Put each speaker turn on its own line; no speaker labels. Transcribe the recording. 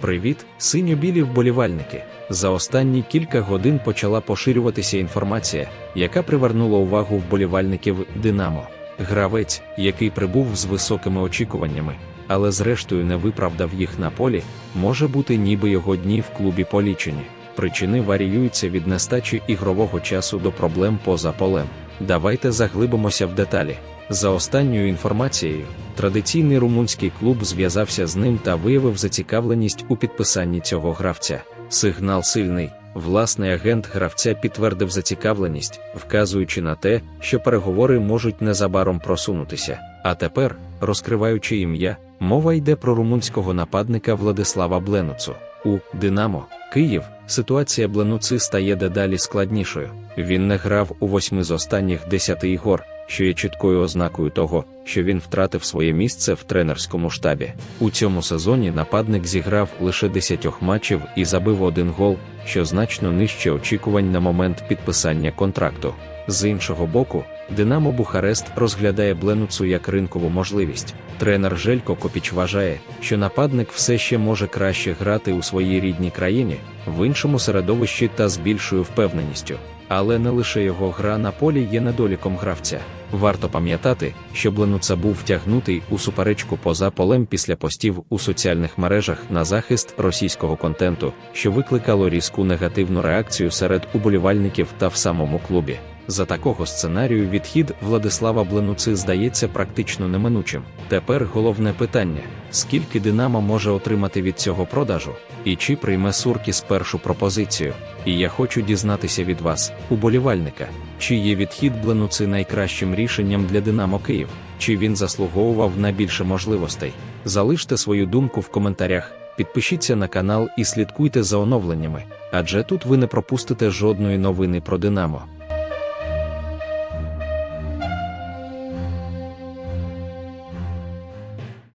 Привіт, синьо-білі вболівальники. За останні кілька годин почала поширюватися інформація, яка привернула увагу вболівальників Динамо. Гравець, який прибув з високими очікуваннями, але зрештою не виправдав їх на полі, може бути ніби його дні в клубі полічені. Причини варіюються від нестачі ігрового часу до проблем поза полем. Давайте заглибимося в деталі. За останньою інформацією, традиційний румунський клуб зв'язався з ним та виявив зацікавленість у підписанні цього гравця. Сигнал сильний. Власний агент гравця підтвердив зацікавленість, вказуючи на те, що переговори можуть незабаром просунутися. А тепер, розкриваючи ім'я, мова йде про румунського нападника Владислава Бленуцу. У Динамо Київ ситуація Бленуци стає дедалі складнішою. Він не грав у восьми з останніх десяти ігор, що є чіткою ознакою того, що він втратив своє місце в тренерському штабі. У цьому сезоні нападник зіграв лише 10 матчів і забив один гол, що значно нижче очікувань на момент підписання контракту. З іншого боку, Динамо Бухарест розглядає Бленуцу як ринкову можливість. Тренер Желько Копіч вважає, що нападник все ще може краще грати у своїй рідній країні, в іншому середовищі та з більшою впевненістю. Але не лише його гра на полі є недоліком гравця. Варто пам'ятати, що Бленуца був втягнутий у суперечку поза полем після постів у соціальних мережах на захист російського контенту, що викликало різку негативну реакцію серед уболівальників та в самому клубі. За такого сценарію відхід Владислава Бленуци здається практично неминучим. Тепер головне питання: скільки Динамо може отримати від цього продажу, і чи прийме Суркіс першу пропозицію? І я хочу дізнатися від вас, уболівальника, чи є відхід Бленуци найкращим рішенням для Динамо Київ, чи він заслуговував на більше можливостей? Залиште свою думку в коментарях, підпишіться на канал і слідкуйте за оновленнями, адже тут ви не пропустите жодної новини про Динамо.